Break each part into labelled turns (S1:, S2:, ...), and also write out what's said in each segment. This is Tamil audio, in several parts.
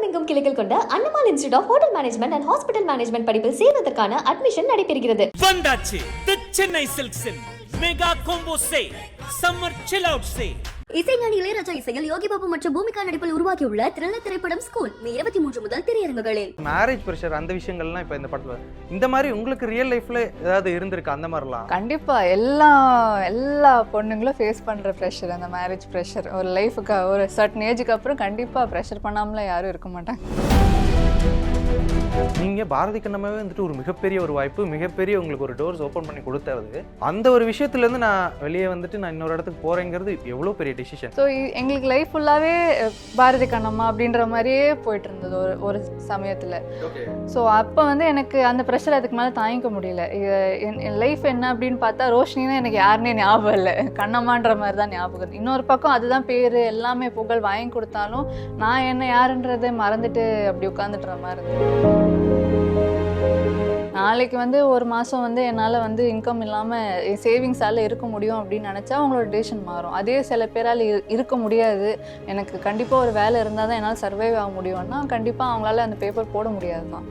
S1: உலகமெங்கும் கிளைகள் கொண்ட Annamal institute of hotel management and hospital management படிப்பில் சேர்வதற்கான அட்மிஷன் நடைபெறுகிறது.
S2: வந்தாச்சு. The Chennai சில்க்ஸின் mega combo sale summer chill out sale
S3: இசைஞானி இளையராஜா இசையில் யோகி பாபு மற்றும் பூமிகா நடிப்பில் உருவாகியுள்ள த்ரில்லர் திரைப்படம் ஸ்கூல் மே இருபத்தி மூன்று முதல் திரையரங்குகளில்
S4: மேரேஜ் ப்ரெஷர் அந்த விஷயங்கள்லாம் இப்போ இந்த படத்தில் இந்த மாதிரி உங்களுக்கு ரியல் லைஃப்ல ஏதாவது இருந்திருக்கு? அந்த மாதிரிலாம்?
S5: கண்டிப்பா. எல்லா எல்லா பொண்ணுங்களும் ஃபேஸ் பண்ற ப்ரெஷர் அந்த மேரேஜ் ப்ரெஷர் ஒரு லைஃபுக்கு ஒரு சர்டன் ஏஜுக்கு அப்புறம் கண்டிப்பா ப்ரெஷர் பண்ணாமல யாரும் இருக்க மாட்டாங்க.
S4: நீங்க பாரதி கண்ணமாவே வந்துட்டு ஒரு மிகப்பெரிய ஒரு வாய்ப்பு மிகப்பெரிய உங்களுக்கு ஒரு டோர்ஸ் ஓப்பன் பண்ணி கொடுத்தது அந்த ஒரு விஷயத்துல இருந்து நான் வெளியே வந்துட்டு நான் இன்னொரு இடத்துக்கு போறேங்கிறது எவ்வளவு பெரிய டிசிஷன்
S5: ஸோ எங்களுக்கு லைஃப் ஃபுல்லாகவே பாரதி கண்ணம்மா அப்படின்ற மாதிரியே போயிட்டு இருந்தது ஒரு ஒரு சமயத்தில். ஸோ அப்போ வந்து எனக்கு அந்த ப்ரெஷர் அதுக்கு மேலே தாங்கிக்க முடியல. என் லைஃப் என்ன அப்படின்னு பார்த்தா ரோஷினினா எனக்கு யாருன்னே ஞாபகம் இல்லை. கண்ணம்மான்ற மாதிரி தான் ஞாபகம். இன்னொரு பக்கம் அதுதான் பேர் எல்லாமே புகழ் வாங்கி கொடுத்தாலும் நான் என்ன யாருன்றதை மறந்துட்டு அப்படி உட்காந்துட்டுற மாதிரி இருந்தது. நாளைக்கு வந்து ஒரு மாதம் வந்து என்னால் வந்து இன்கம் இல்லாமல் சேவிங்ஸால் இருக்க முடியும் அப்படின்னு நினச்சா அவங்களோட டெசிஷன் மாறும். அதே சில பேரால் இரு- இருக்க முடியாது. எனக்கு கண்டிப்பாக ஒரு வேலை இருந்தால் தான் என்னால் சர்வைவ் ஆக முடியும்னா கண்டிப்பாக அவங்களால அந்த பேப்பர் போட முடியாது தான்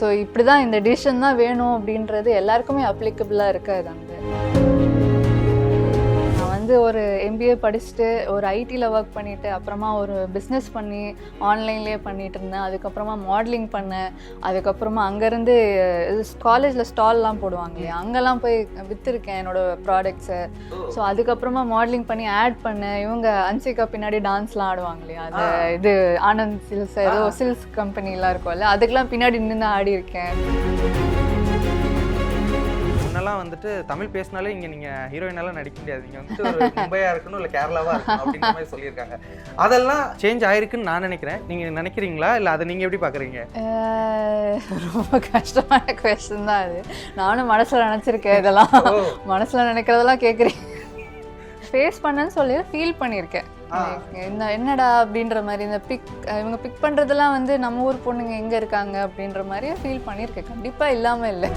S5: ஸோ இப்படி தான் இந்த டிசிஷன் தான் வேணும் அப்படின்றது எல்லாருக்குமே அப்ளிகபிளாக இருக்காது அந்த வந்து ஒரு எம்பிஏ படிச்சுட்டு ஒரு ஐடியில் ஒர்க் பண்ணிட்டு அப்புறமா ஒரு பிஸ்னஸ் பண்ணி ஆன்லைன்லேயே பண்ணிட்டு இருந்தேன். அதுக்கப்புறமா மாடலிங் பண்ணேன். அதுக்கப்புறமா அங்கேருந்து காலேஜில் ஸ்டால்லாம் போடுவாங்க இல்லையா? அங்கெல்லாம் போய் விற்றுருக்கேன் என்னோட ப்ராடக்ட்ஸை ஸோ அதுக்கப்புறமா மாடலிங் பண்ணி ஆட் பண்ணேன். இவங்க அன்சிகா பின்னாடி டான்ஸ்லாம் ஆடுவாங்க இல்லையா? அது இது ஆனந்த் சில்ஸ் ஏதோ சில்ஸ் கம்பெனிலாம் இருக்கும்ல அதுக்கெல்லாம் பின்னாடி நின்று ஆடி இருக்கேன்
S4: முன்னெல்லாம் வந்துட்டு தமிழ் பேசினாலே இங்க நீங்க ஹீரோயினாலாம் நடிக்க முடியாது. நீங்க வந்துட்டு ஒரு மும்பையா இருக்கணும் இல்ல கேரளாவா இருக்கணும் அப்படின்ற மாதிரி சொல்லியிருக்காங்க. அதெல்லாம் சேஞ்ச் ஆயிருக்குன்னு நான் நினைக்கிறேன். நீங்க நினைக்கிறீங்களா? இல்ல அதை நீங்க எப்படி பாக்குறீங்க?
S5: அஹ் ரொம்ப கஷ்டமான கொஸ்டின் தான் அது. நானும் மனசில் நினச்சிருக்கேன் இதெல்லாம். மனசில் நினைக்கிறதெல்லாம் கேட்குறீங்க ஃபேஸ் பண்ணேன்னு சொல்லி ஃபீல் பண்ணியிருக்கேன். என்ன என்னடா அப்படின்ற மாதிரி இந்த பிக் இவங்க பிக் பண்ணுறதெல்லாம் வந்து நம்ம ஊர் பொண்ணுங்க எங்கே இருக்காங்க அப்படின்ற மாதிரி ஃபீல் பண்ணியிருக்கேன். கண்டிப்பாக இல்லாமல் இல்லை.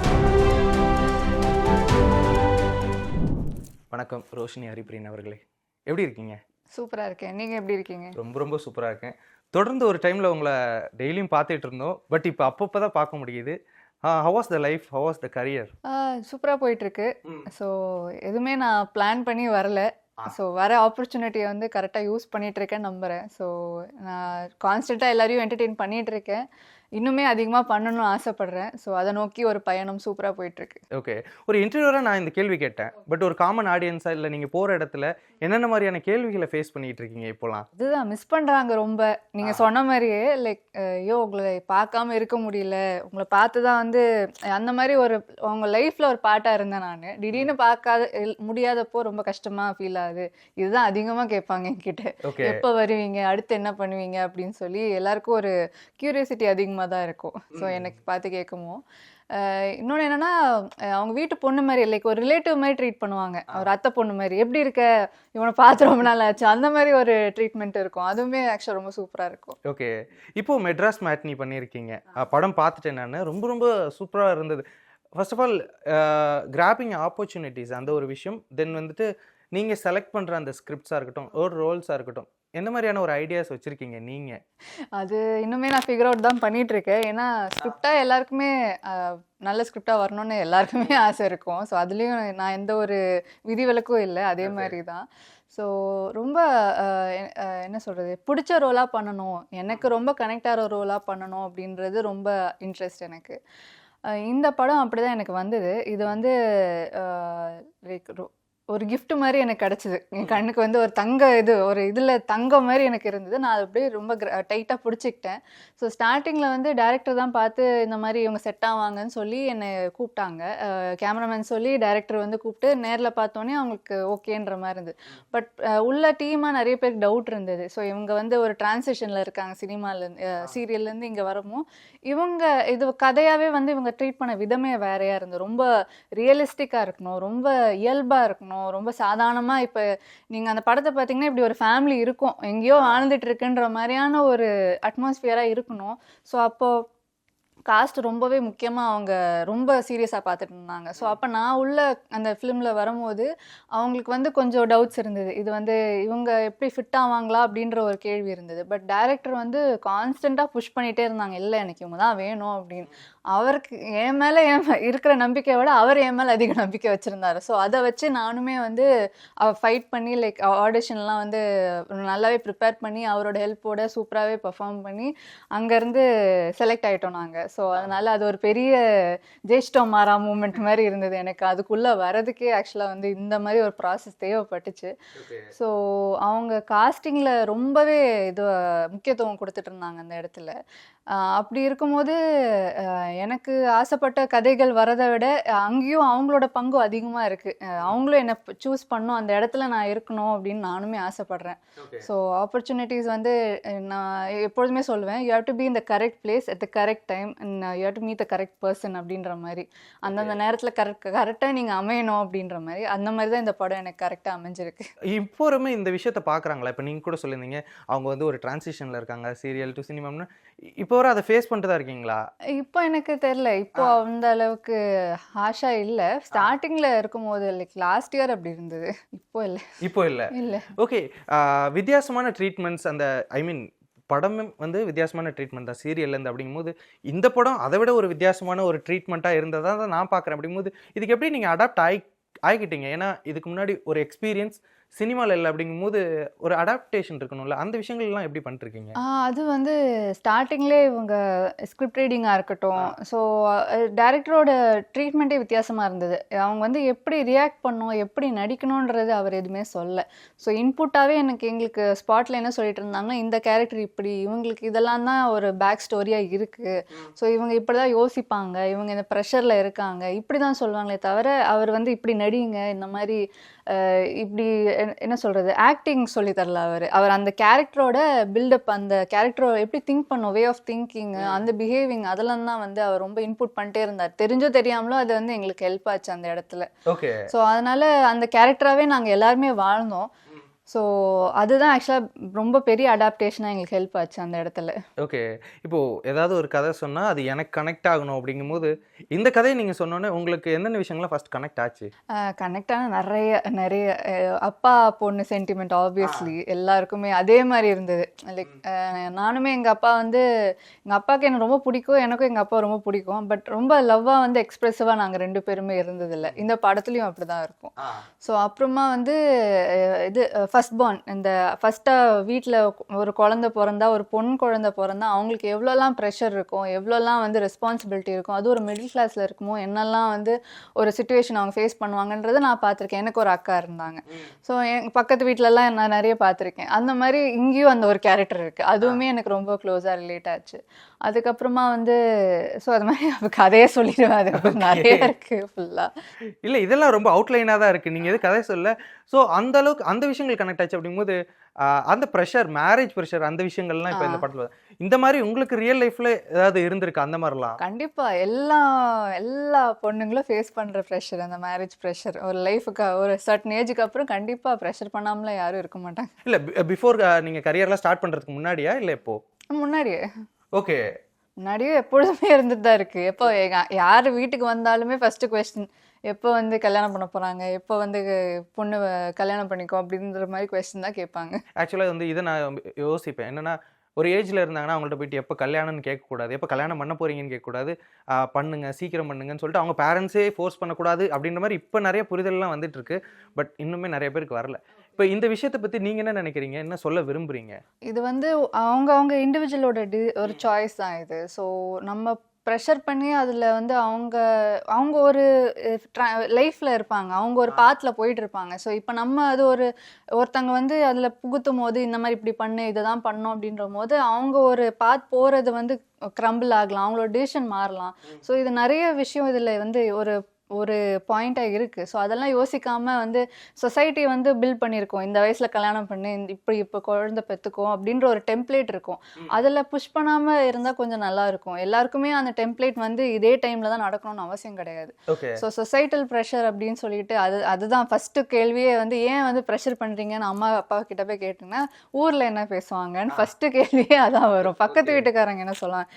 S4: வணக்கம் ரோஷினி ஹரிபிரியன் அவர்களே. எப்படி இருக்கீங்க?
S5: சூப்பராக இருக்கேன். நீங்கள் எப்படி இருக்கீங்க?
S4: ரொம்ப ரொம்ப சூப்பரா இருக்கேன். தொடர்ந்து ஒரு டைம்ல உங்களை டெய்லியும் பார்த்துட்டு இருந்தோம். பட் இப்போ அப்பப்போ தான் பார்க்க முடியுது. How's the life how's the career
S5: சூப்பராக போயிட்டுருக்கு. ஸோ எதுவுமே நான் பிளான் பண்ணி வரல. ஸோ வர ஆப்பர்ச்சுனிட்டியை வந்து கரெக்டாக யூஸ் பண்ணிட்டு இருக்கேன் நம்புகிறேன் ஸோ நான் கான்ஸ்டண்ட்டாக எல்லாரையும் என்டர்டெயின் பண்ணிட்டு இருக்கேன். இன்னுமே அதிகமாக பண்ணணும்னு ஆசைப்படுறேன். ஸோ அதை நோக்கி ஒரு பயணம் சூப்பராக போயிட்டுருக்கு.
S4: ஓகே ஒரு இன்டர்வியூராக நான் இந்த கேள்வி கேட்டேன். பட் ஒரு காமன் ஆடியன்ஸா இல்லை நீங்கள் போகிற இடத்துல என்னென்ன மாதிரியான கேள்விகளை ஃபேஸ் பண்ணிட்டு இருக்கீங்க இப்போலாம்?
S5: அதுதான் மிஸ் பண்ணுறாங்க ரொம்ப. நீங்கள் சொன்ன மாதிரியே லைக் ஐயோ உங்களை பார்க்காம இருக்க முடியல. உங்களை பார்த்து தான் வந்து அந்த மாதிரி ஒரு உங்க லைஃப்பில் ஒரு பாட்டாக இருந்தேன் நான். திடீர்னு பார்க்காத முடியாதப்போ ரொம்ப கஷ்டமாக ஃபீல் ஆகுது. இதுதான் அதிகமாக கேட்பாங்க என்கிட்ட. எப்போ வருவீங்க? அடுத்து என்ன பண்ணுவீங்க? அப்படின்னு சொல்லி எல்லாருக்கும் ஒரு கியூரியாசிட்டி அதிகமாக தான் இருக்கும். ஸோ எனக்கு பார்த்து கேட்குமோ? இன்னொன்று என்னன்னா அவங்க வீட்டு பொண்ணு மாதிரி லைக் ஒரு ரிலேட்டிவ் மாதிரி ட்ரீட் பண்ணுவாங்க. ஒரு அத்தை பொண்ணு மாதிரி. எப்படி இருக்க? இவனை பார்த்து ரொம்ப நாள் ஆச்சு. அந்த மாதிரி ஒரு ட்ரீட்மெண்ட் இருக்கும். அதுவுமே ஆக்சுவலாக ரொம்ப சூப்பராக இருக்கும்.
S4: ஓகே. இப்போ மெட்ராஸ் மேட்னி பண்ணியிருக்கீங்க. படம் பார்த்துட்டேன் நான். ரொம்ப ரொம்ப சூப்பராக இருந்தது. First of all grabbing opportunities அந்த ஒரு விஷயம். தென் வந்துட்டு நீங்கள் செலக்ட் பண்ணுற அந்த ஸ்கிரிப்ட்ஸாக இருக்கட்டும் ஒரு ரோல்ஸாக இருக்கட்டும் எந்த மாதிரியான ஒரு ஐடியாஸ் வச்சுருக்கீங்க நீங்கள்
S5: அது இன்னுமே நான் ஃபிகர் அவுட் தான் பண்ணிட்டு இருக்கேன் ஏன்னா ஸ்கிரிப்டாக எல்லாருக்குமே நல்ல ஸ்கிரிப்டாக வரணும்னு எல்லாருக்குமே ஆசை இருக்கும். ஸோ அதுலேயும் நான் எந்த ஒரு விதிவிலக்கும் இல்லை. அதே. மாதிரி தான் ஸோ ரொம்ப என்ன சொல்கிறது பிடிச்ச ரோலாக பண்ணணும். எனக்கு ரொம்ப கனெக்ட் ஆகிற ரோலாக பண்ணணும் அப்படின்றது ரொம்ப இன்ட்ரெஸ்ட் எனக்கு. இந்த படம் அப்படி தான் எனக்கு வந்தது. இது வந்து லைக் ஒரு gift மாதிரி எனக்கு கிடச்சிது. என் கண்ணுக்கு வந்து ஒரு தங்க இது ஒரு இதில் தங்கம் மாதிரி எனக்கு இருந்தது. நான் அது அப்படியே ரொம்ப டைட்டாக பிடிச்சிக்கிட்டேன். ஸோ ஸ்டார்டிங்கில் வந்து டேரக்டர் தான் பார்த்து இந்த மாதிரி இவங்க செட் ஆவாங்கன்னு சொல்லி என்னை கூப்பிட்டாங்க. கேமராமேன் சொல்லி டேரக்டர் வந்து கூப்பிட்டு நேரில் பார்த்தோன்னே அவங்களுக்கு ஓகேன்ற மாதிரி இருந்தது. பட் உள்ள டீமாக நிறைய பேருக்கு டவுட் இருந்தது. ஸோ இவங்க வந்து ஒரு டிரான்சிஷனில் இருக்காங்க சினிமாலேருந்து சீரியல்லேருந்து இங்கே வரவும். இவங்க இது கதையாகவே வந்து இவங்க ட்ரீட் பண்ண விதமே வேறையாக இருந்தது. ரொம்ப ரியலிஸ்டிக்காக இருக்கணும் ரொம்ப இயல்பாக இருக்கணும். ரொம்ப சாதாரணமாக இப்போ நீங்கள் அந்த படத்தை பார்த்தீங்கன்னா இப்படி ஒரு ஃபேமிலி இருக்கும். எங்கேயோ வாழ்ந்துட்டு இருக்குன்ற மாதிரியான ஒரு அட்மாஸ்ஃபியராக இருக்கணும். ஸோ அப்போது காஸ்ட் ரொம்பவே முக்கியமாக அவங்க ரொம்ப சீரியஸாக பார்த்துட்டு இருந்தாங்க. ஸோ அப்போ நான் உள்ள அந்த ஃபிலிமில் வரும்போது அவங்களுக்கு வந்து கொஞ்சம் டவுட்ஸ் இருந்தது. இது வந்து இவங்க எப்படி ஃபிட் ஆவாங்களா அப்படின்ற ஒரு கேள்வி இருந்தது. பட் டேரக்டர் வந்து கான்ஸ்டண்ட்டாக புஷ் பண்ணிகிட்டே இருந்தாங்க. இல்லை எனக்கு இவங்க தான் வேணும் அப்படின்னு. அவருக்கு என் மேலே என் இருக்கிற நம்பிக்கையை விட அவர் என் மேலே அதிக நம்பிக்கை வச்சுருந்தாரு. ஸோ அதை வச்சு நானுமே வந்து ஃபைட் பண்ணி லைக் ஆடிஷன்லாம் வந்து நல்லாவே ப்ரிப்பேர் பண்ணி அவரோட ஹெல்ப்போட சூப்பராகவே பெர்ஃபார்ம் பண்ணி அங்கேருந்து செலக்ட் ஆகிட்டோம் நாங்கள் ஸோ அதனால் அது ஒரு பெரிய ஜெயிச்சிட்டோம் மாறா மூமெண்ட் மாதிரி இருந்தது எனக்கு. அதுக்குள்ளே வரதுக்கே ஆக்சுவலாக வந்து இந்த மாதிரி ஒரு ப்ராசஸ் தேவைப்பட்டுச்சு. ஸோ அவங்க காஸ்டிங்கில் ரொம்பவே இது முக்கியத்துவம் கொடுத்துட்டு இருந்தாங்க அந்த இடத்துல. அப்படி இருக்கும்போது எனக்கு ஆசைப்பட்ட கதைகள் வரதை விட அங்கேயும் அவங்களோட பங்கும் அதிகமாக இருக்குது அவங்களும் என்னை சூஸ் பண்ணும். அந்த இடத்துல நான் இருக்கணும் அப்படின்னு நானுமே ஆசைப்படுறேன். ஸோ ஆப்பர்ச்சுனிட்டிஸ் வந்து நான் எப்பொழுதுமே சொல்லுவேன் you have to be the correct place at the correct time you have to meet the correct person அப்படின்ற மாதிரி. அந்தந்த நேரத்தில் கரெக்ட் கரெக்டாக நீங்கள் அமையணும் அப்படின்ற மாதிரி. அந்த மாதிரி தான் இந்த படம் எனக்கு கரெக்டாக அமைஞ்சிருக்கு.
S4: இப்போ இந்த விஷயத்த பார்க்குறாங்களா இப்போ நீங்கள் கூட சொல்லியிருந்தீங்க அவங்க வந்து ஒரு டிரான்சிஷனில் இருக்காங்க சீரியல் டு சினிமான்னு இப்போ வரை அதை ஃபேஸ் பண்ணிட்டு தான் இருக்கீங்களா?
S5: இப்போ எனக்கு தெரியல. இப்போ அந்த அளவுக்கு ஆஷா இல்லை. ஸ்டார்டிங்கில் இருக்கும்போது லைக் லாஸ்ட் இயர் அப்படி இருந்தது. இப்போ இல்லை.
S4: இப்போ இல்லை.
S5: இல்லை.
S4: ஓகே வித்தியாசமான ட்ரீட்மெண்ட்ஸ் அந்த ஐ மீன் படமும் வந்து வித்தியாசமான ட்ரீட்மெண்ட் தான். சீரியல்லேருந்து அப்படிங்கும்போது இந்த படம் அதை விட ஒரு வித்தியாசமான ஒரு ட்ரீட்மெண்ட்டாக இருந்ததா தான் நான் பார்க்குறேன். அப்படிங்கும்போது இதுக்கு எப்படி நீங்கள் அடாப்ட் ஆகி ஆகிக்கிட்டீங்க? ஏன்னா இதுக்கு முன்னாடி ஒரு எக்ஸ்பீரியன்ஸ் சினிமாவில் இல்லை அப்படிங்கும்போது ஒரு அடாப்டேஷன் இருக்கணும்ல. அந்த விஷயங்கள்லாம் எப்படி பண்ணிருக்கீங்க
S5: அது வந்து ஸ்டார்டிங்லேயே இவங்க ஸ்கிரிப்ட் ரீடிங்காக இருக்கட்டும். ஸோ டேரக்டரோட ட்ரீட்மெண்ட்டே வித்தியாசமாக இருந்தது. அவங்க வந்து எப்படி ரியாக்ட் பண்ணணும் எப்படி நடிக்கணுன்றது அவர் எதுவுமே சொல்ல ஸோ இன்புட்டாகவே எனக்கு எங்களுக்கு ஸ்பாட்டில் என்ன சொல்லிட்டு இருந்தாங்கன்னா இந்த கேரக்டர் இப்படி இவங்களுக்கு இதெல்லாம் தான் ஒரு பேக் ஸ்டோரியாக இருக்குது ஸோ இவங்க இப்படி தான் யோசிப்பாங்க. இவங்க இந்த ப்ரெஷரில் இருக்காங்க. இப்படி தான் சொல்லுவாங்களே தவிர அவர் வந்து இப்படி நடிங்க இந்த மாதிரி இப்படி என்ன- சொல்கிறது ஆக்டிங் சொல்லி தரல அவர். அவர் அந்த கேரக்டரோட பில்டப் அந்த கேரக்டரை எப்படி திங்க் பண்ணும்? வே ஆஃப் திங்கிங் அந்த பிஹேவிங் அதெல்லாம் தான் வந்து அவர் ரொம்ப இன்புட் பண்ணிட்டே இருந்தார். தெரிஞ்சோ தெரியாமலோ அது வந்து எங்களுக்கு ஹெல்ப் ஆச்சு அந்த இடத்துல. ஸோ அதனால அந்த கேரக்டராகவே நாங்கள் எல்லாருமே வாழ்ந்தோம். ஸோ அதுதான் ஆக்சுவலாக ரொம்ப பெரிய அடாப்டேஷனாக எங்களுக்கு ஹெல்ப் ஆச்சு அந்த இடத்துல.
S4: ஓகே இப்போ ஏதாவது ஒரு கதை சொன்னால் அது எனக்கு கனெக்ட் ஆகணும் அப்படிங்கும்போது இந்த கதையை நீங்கள் சொன்னோன்னே உங்களுக்கு என்னென்ன விஷயங்கள்லாம் ஃபர்ஸ்ட் கனெக்ட் ஆச்சு?
S5: கனெக்டான நிறைய நிறைய அஹ், அப்பா பொண்ணு சென்டிமெண்ட் ஆப்வியஸ்லி எல்லாருக்குமே அதே மாதிரி இருந்தது. லைக் நானுமே எங்கள் அப்பா வந்து எங்கள் அப்பாவுக்கு என்ன ரொம்ப பிடிக்கும் எனக்கும் எங்கள் அப்பா ரொம்ப பிடிக்கும். பட் ரொம்ப லவ்வாக வந்து எக்ஸ்ப்ரெசிவாக நாங்கள் ரெண்டு பேருமே இருந்ததில்ல. இந்த படத்துலையும் அப்படி தான் இருக்கும் ஸோ அப்புறமா வந்து இது ஃபர்ஸ்ட் பார்ன் இந்த ஃபஸ்ட்டாக வீட்டில் ஒரு குழந்தை பிறந்தா ஒரு பொண் குழந்தை பிறந்தா அவங்களுக்கு எவ்வளோலாம் ப்ரெஷர் இருக்கும் எவ்வளோலாம் வந்து ரெஸ்பான்சிபிலிட்டி இருக்கும் அது ஒரு மிடில் கிளாஸில் இருக்குமோ என்னெல்லாம் வந்து ஒரு சுச்சுவேஷன் அவங்க ஃபேஸ் பண்ணுவாங்கன்றதை நான் பார்த்துருக்கேன். எனக்கு ஒரு அக்கா இருந்தாங்க. ஸோ என் பக்கத்து வீட்டிலலாம் நான் நிறைய பார்த்துருக்கேன். அந்த மாதிரி இங்கேயும் அந்த ஒரு கேரக்டர் இருக்குது அதுவுமே எனக்கு ரொம்ப க்ளோஸாக ரிலேட் ஆச்சு. அதுக்கப்புறமா வந்து ஸோ அது மாதிரி கதையே சொல்லிடுவேன். அது நிறைய இருக்குது ஃபுல்லாக
S4: இல்லை இதெல்லாம் ரொம்ப அவுட்லைனாக தான் இருக்குது நீங்கள் எது கதை சொல்ல? ஸோ அந்த அளவுக்கு அந்த விஷயங்கள் கனெக்ட் ஆச்சு அப்படிங்கும்போது அந்த ப்ரெஷர் மேரேஜ் ப்ரெஷர் அந்த விஷயங்கள்லாம் இப்போ இந்த படத்தில் இந்த மாதிரி உங்களுக்கு ரியல் லைஃப்பில் ஏதாவது இருந்திருக்கு? அந்த மாதிரிலாம்?
S5: கண்டிப்பா. எல்லா எல்லா பொண்ணுங்களும் ஃபேஸ் பண்ற ப்ரெஷர் அந்த மேரேஜ் ப்ரெஷர் ஒரு லைஃபுக்கு ஒரு சர்டன் ஏஜுக்கு அப்புறம் கண்டிப்பா ப்ரெஷர் பண்ணாமலாம் யாரும் இருக்க மாட்டாங்க.
S4: இல்லை பிஃபோர் நீங்கள் கரியர்லாம் ஸ்டார்ட் பண்ணுறதுக்கு முன்னாடியா? இல்லை எப்போ?
S5: முன்னாடியே.
S4: ஓகே.
S5: முன்னாடியே எப்பொழுதுமே இருந்துட்டு தான் இருக்கு. எப்போ யார் வீட்டுக்கு வந்தாலுமே ஃபர்ஸ்ட் கொஸ்டின் எப்போ வந்து கல்யாணம் பண்ண போறாங்க? எப்போ வந்து பொண்ணு கல்யாணம் பண்ணிக்கோ? அப்படின்ற மாதிரி கொஸ்டின் தான் கேட்பாங்க.
S4: ஆக்சுவலாக வந்து இதை நான் யோசிப்பேன். என்னன்னா ஒரு ஏஜில் இருந்தாங்கன்னா அவங்கள்ட்ட போயிட்டு எப்போ கல்யாணம்னு கேட்கக்கூடாது எப்போ கல்யாணம் பண்ண போறீங்கன்னு கேட்கக்கூடாது பண்ணுங்க சீக்கிரம் பண்ணுங்கன்னு சொல்லிட்டு அவங்க பேரண்ட்ஸே ஃபோர்ஸ் பண்ணக்கூடாது அப்படின்ற மாதிரி இப்போ நிறைய புரிதல்லாம் வந்துட்டு இருக்கு பட் இன்னுமே நிறைய பேருக்கு வரல. இப்போ இந்த விஷயத்தை பற்றி நீங்கள் என்ன நினைக்கிறீங்க? என்ன சொல்ல விரும்புறீங்க?
S5: இது வந்து அவங்க அவங்க இண்டிவிஜுவலோட டி ஒரு சாய்ஸ் தான் இது. ஸோ நம்ம ப்ரெஷர் பண்ணி அதில் வந்து அவங்க அவங்க ஒரு லைஃப்பில் இருப்பாங்க. அவங்க ஒரு பாத்தில் போயிட்டு இருப்பாங்க ஸோ இப்போ நம்ம அது ஒரு ஒருத்தங்க வந்து அதில் புகுத்தும் போது இந்த மாதிரி இப்படி பண்ணு இதை தான் பண்ணோம் அப்படின்ற போது அவங்க ஒரு பாத் போகிறது வந்து க்ரம்பிள் ஆகலாம். அவங்களோட டிசிஷன் மாறலாம். ஸோ இது நிறைய விஷயம் இதில் வந்து ஒரு ஒரு பாயிண்ட்டாக இருக்குது ஸோ அதெல்லாம் யோசிக்காமல் வந்து சொசைட்டி வந்து பில்ட் பண்ணியிருக்கோம் இந்த வயசில் கல்யாணம் பண்ணு இப்படி இப்போ குழந்தை பெற்றுக்கும் அப்படின்ற ஒரு டெம்ப்ளேட் இருக்கும். அதில் புஷ் பண்ணாமல் இருந்தால் கொஞ்சம் நல்லா இருக்கும். எல்லாருக்குமே அந்த டெம்ப்ளேட் வந்து இதே டைமில் தான் நடக்கணும்னு அவசியம் கிடையாது. ஸோ சொசைட்டல் ப்ரெஷர் அப்படின்னு சொல்லிட்டு அது அதுதான் ஃபஸ்ட்டு கேள்வியே வந்து ஏன் வந்து ப்ரெஷர் பண்ணுறீங்கன்னு அம்மா அப்பா கிட்ட போய் கேட்டிங்கன்னா ஊரில் என்ன பேசுவாங்கன்னு ஃபஸ்ட்டு கேள்வியே அதான் வரும். பக்கத்து வீட்டுக்காரங்க என்ன சொல்லுவாங்க?